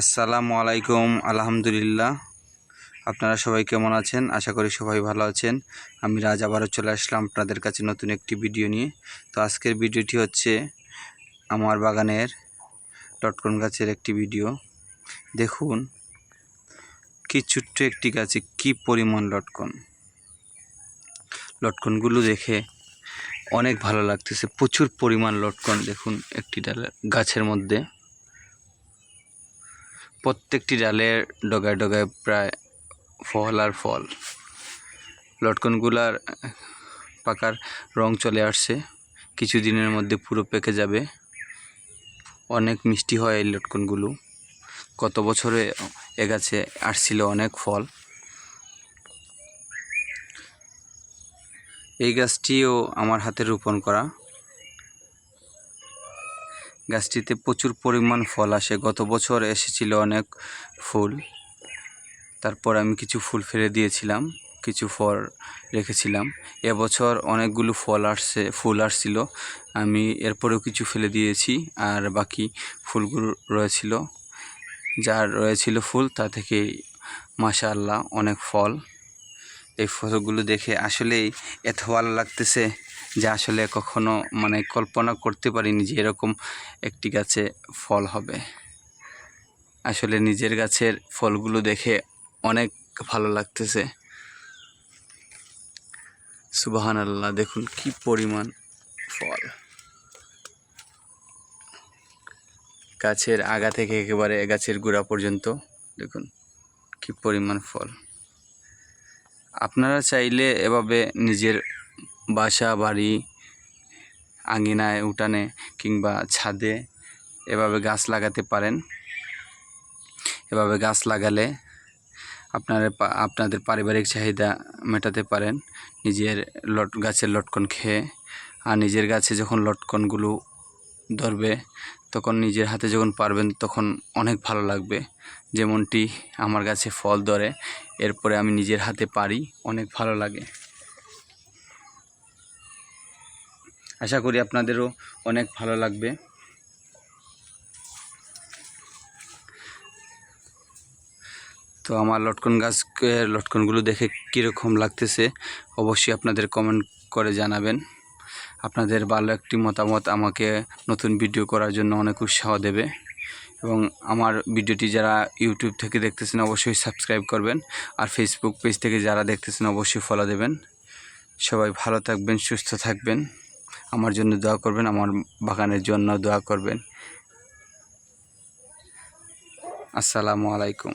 আসসালামু আলাইকুম, আলহামদুলিল্লাহ। আপনারা সবাই কেমন আছেন? আশা করি সবাই ভালো আছেন। আমি রাজ, আবারও চলে আসলাম আপনাদের কাছে নতুন একটি ভিডিও নিয়ে। তো আজকের ভিডিওটি হচ্ছে আমার বাগানের লটকন গাছের একটি ভিডিও। দেখুন, কি ছোট্ট একটি গাছে, কি পরিমাণ লটকন। লটকনগুলো দেখে অনেক ভালো লাগতেছে। প্রচুর পরিমাণ লটকন, দেখুন, একটি ডাল গাছের মধ্যে। প্রত্যেকটি ডালের ডগায় ডগায় প্রায় ফল আর ফল। লটকনগুলার পাকার রং চলে আসছে। কিছু দিনের মধ্যে পুরো পেকে যাবে। অনেক মিষ্টি হয় এই লটকনগুলো। গত বছরে এ গাছে আসছিল অনেক ফল। এই গাছটিও আমার হাতে রোপণ করা। গাছটিতে প্রচুর পরিমাণ ফল আসে। গত বছর এসেছিল অনেক ফুল। তারপর আমি কিছু ফুল ফেলে দিয়েছিলাম, কিছু ফল রেখেছিলাম। এবছর অনেকগুলো ফল আসছে, ফুল আসছিল। আমি এরপরেও কিছু ফেলে দিয়েছি, আর বাকি ফুলগুলো রয়েছিল। যার রয়েছিল ফুল, তা থেকে মাশাআল্লাহ অনেক ফল। এই ফলগুলো দেখে আসলেই এত ভালো লাগতেছে। যে আসলে কখনো মানে কল্পনা করতে পারিনি যে এরকম একটি গাছে ফল হবে। আসলে নিজের গাছের ফলগুলো দেখে অনেক ভালো লাগতেছে। সুবাহান আল্লাহ দেখুন কি পরিমাণ ফল। গাছের আগা থেকে একেবারে গাছের গোড়া পর্যন্ত, দেখুন কি পরিমাণ ফল। আপনারা চাইলে এভাবে নিজের বাসা বাড়ি আঙিনায়, উঠানে কিংবা ছাদে এভাবে গাছ লাগাতে পারেন। এভাবে গাছ লাগালে আপনার আপনাদের পারিবারিক চাহিদা মেটাতে পারেন। নিজের লট, গাছের লটকন খেয়ে আর নিজের গাছে যখন লটকনগুলো ধরবে, তখন নিজের হাতে যখন পারবেন, তখন অনেক ভালো লাগবে। যেমনটি আমার গাছে ফল ধরে, এরপরে আমি নিজের হাতে পারি, অনেক ভালো লাগে। আশা করি আপনাদেরও অনেক ভালো লাগবে। তো আমার লটকন গাছ লটকনগুলো দেখে কীরকম লাগতেছে, অবশ্যই আপনাদের কমেন্ট করে জানাবেন। আপনাদের ভালো একটি মতামত আমাকে নতুন ভিডিও করার জন্য অনেক উৎসাহ দেবে এবং আমার ভিডিওটি যারা ইউটিউব থেকে দেখতেছেন অবশ্যই সাবস্ক্রাইব করবেন আর ফেসবুক পেজ থেকে যারা দেখতেছেন অবশ্যই ফলো দেবেন। সবাই ভালো থাকবেন, সুস্থ থাকবেন। আমার জন্য দোয়া করবেন আমার বাগানের জন্য দোয়া করবেন। আসসালামু আলাইকুম।